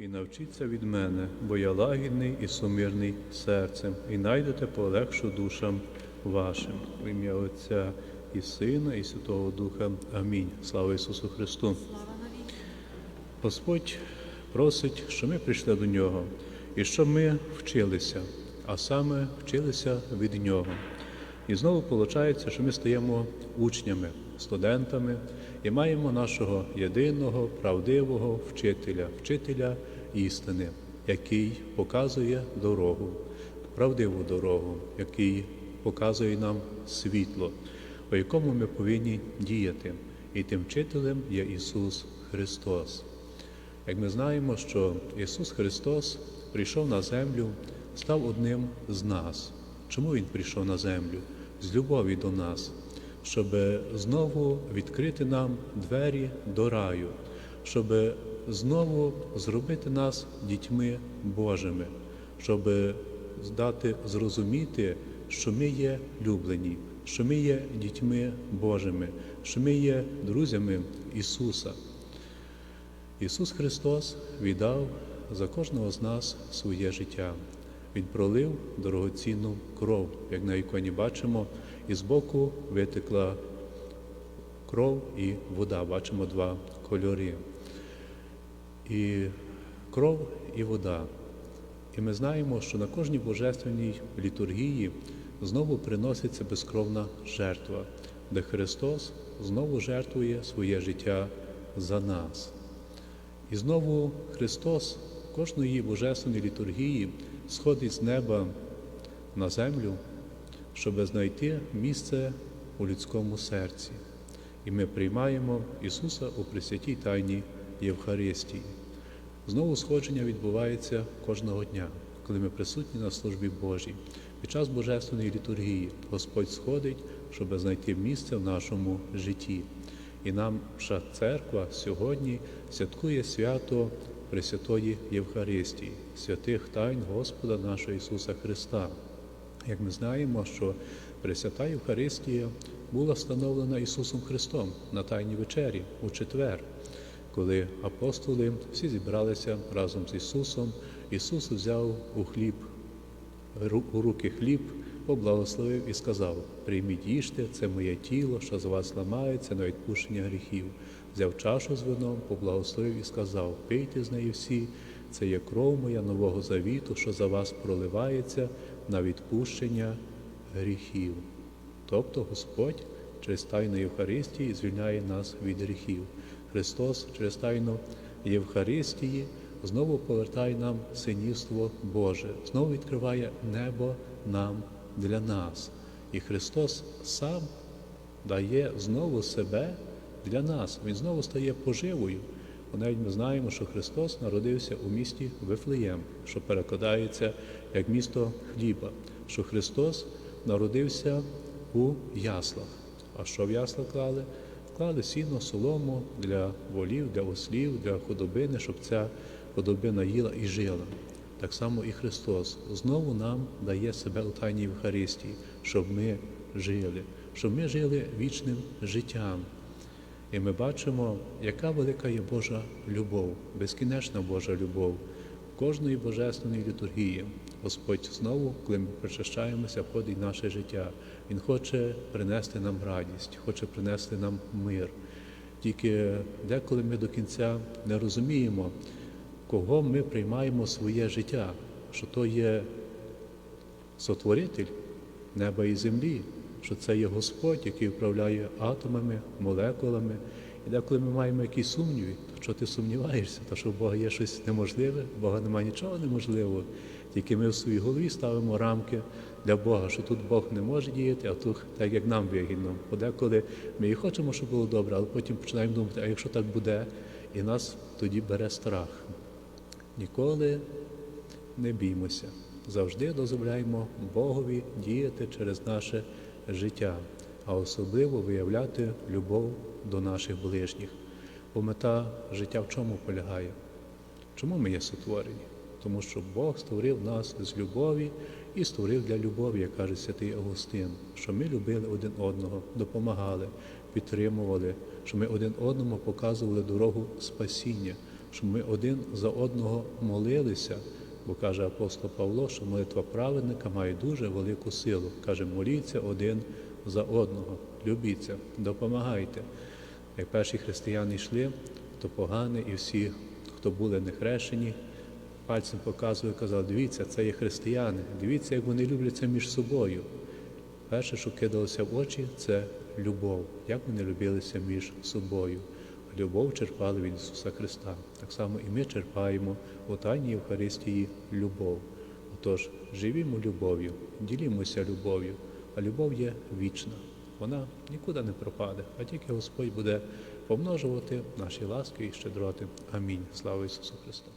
І навчіться від мене, бо я лагідний і сумирний серцем, і найдете полегшу душам вашим. В ім'я Отця і Сина, і Святого Духа. Амінь. Слава Ісусу Христу! Господь просить, щоб ми прийшли до Нього і щоб ми вчилися, а саме вчилися від Нього. І знову виходить, що ми стаємо учнями, студентами і маємо нашого єдиного, правдивого вчителя, вчителя істини, який показує дорогу, правдиву дорогу, який показує нам світло, по якому ми повинні діяти. І тим вчителем є Ісус Христос. Як ми знаємо, що Ісус Христос прийшов на землю, став одним з нас. Чому Він прийшов на землю? З любові до нас, щоб знову відкрити нам двері до раю, щоб знову зробити нас дітьми Божими, щоб здати зрозуміти, що ми є люблені, що ми є дітьми Божими, що ми є друзями Ісуса. Ісус Христос віддав за кожного з нас своє життя. Він пролив дорогоцінну кров, як на іконі бачимо, і збоку витекла кров і вода. Бачимо два кольори. І кров і вода. І ми знаємо, що на кожній божественній літургії знову приноситься безкровна жертва, де Христос знову жертвує своє життя за нас. І знову Христос кожної божественної літургії сходить з неба на землю, щоб знайти місце у людському серці. І ми приймаємо Ісуса у Пресвятій Тайні Євхаристії. Знову сходження відбувається кожного дня, коли ми присутні на службі Божій. Під час Божественної літургії Господь сходить, щоб знайти місце в нашому житті. І нам наша церква сьогодні святкує свято Пресвятої Євхаристії, святих тайн Господа нашого Ісуса Христа. Як ми знаємо, що Пресвята Євхаристія була встановлена Ісусом Христом на Тайній вечері у четвер, коли апостоли всі зібралися разом з Ісусом. Ісус взяв у хліб у руки хліб, поблагословив і сказав: Прийміть їжте, це моє тіло, що з вас ламається на відпущення гріхів. Взяв чашу з вином, поблагословив і сказав: Пийте з неї всі, це є кров моя нового завіту, що за вас проливається на відпущення гріхів. Тобто Господь через тайну Євхаристії звільняє нас від гріхів. Христос через тайну Євхаристії знову повертає нам синівство Боже, знову відкриває небо нам для нас. І Христос сам дає знову себе для нас. Він знову стає поживою. Бо навіть ми знаємо, що Христос народився у місті Вифлеєм, що перекладається як місто хліба, що Христос народився у яслах. А що в ясла клали? Клали сіно, солому для волів, для ослів, для худобини, щоб ця худобина їла і жила. Так само і Христос знову нам дає себе у Тайній Євхаристії, щоб ми жили, щоб ми жили вічним життям. І ми бачимо, яка велика є Божа любов, безкінечна Божа любов кожної божественної літургії. Господь знову, коли ми причащаємося, входить наше життя. Він хоче принести нам радість, хоче принести нам мир. Тільки деколи ми до кінця не розуміємо, кого ми приймаємо своє життя, що то є сотворитель неба і землі, що це є Господь, який управляє атомами, молекулами. І деколи ми маємо якісь сумніви, то що ти сумніваєшся, то що в Бога є щось неможливе, в Бога немає нічого неможливого. Тільки ми в своїй голові ставимо рамки для Бога, що тут Бог не може діяти, а тут так, як нам вигідно. Подеколи ми і хочемо, щоб було добре, але потім починаємо думати, а якщо так буде, і нас тоді бере страх. Ніколи не біймося. Завжди дозволяємо Богові діяти через наше життя, а особливо виявляти любов до наших ближніх. Бо мета життя в чому полягає? Чому ми є сотворені? Тому що Бог створив нас з любові і створив для любові, як каже святий Августин, що ми любили один одного, допомагали, підтримували, що ми один одному показували дорогу спасіння. Щоб ми один за одного молилися. Бо каже апостол Павло, що молитва праведника має дуже велику силу. Каже, моліться один за одного, любіться, допомагайте. Як перші християни йшли, то погане, і всі, хто були не хрещені, пальцем показували, казали, дивіться, це є християни, дивіться, як вони любляться між собою. Перше, що кидалося в очі, це любов, як вони любилися між собою. Любов черпали від Ісуса Христа. Так само і ми черпаємо у Тайній Євхаристії любов. Отож, живімо любов'ю, ділімося любов'ю, а любов є вічна. Вона нікуди не пропаде, а тільки Господь буде помножувати наші ласки і щедроти. Амінь. Слава Ісусу Христу!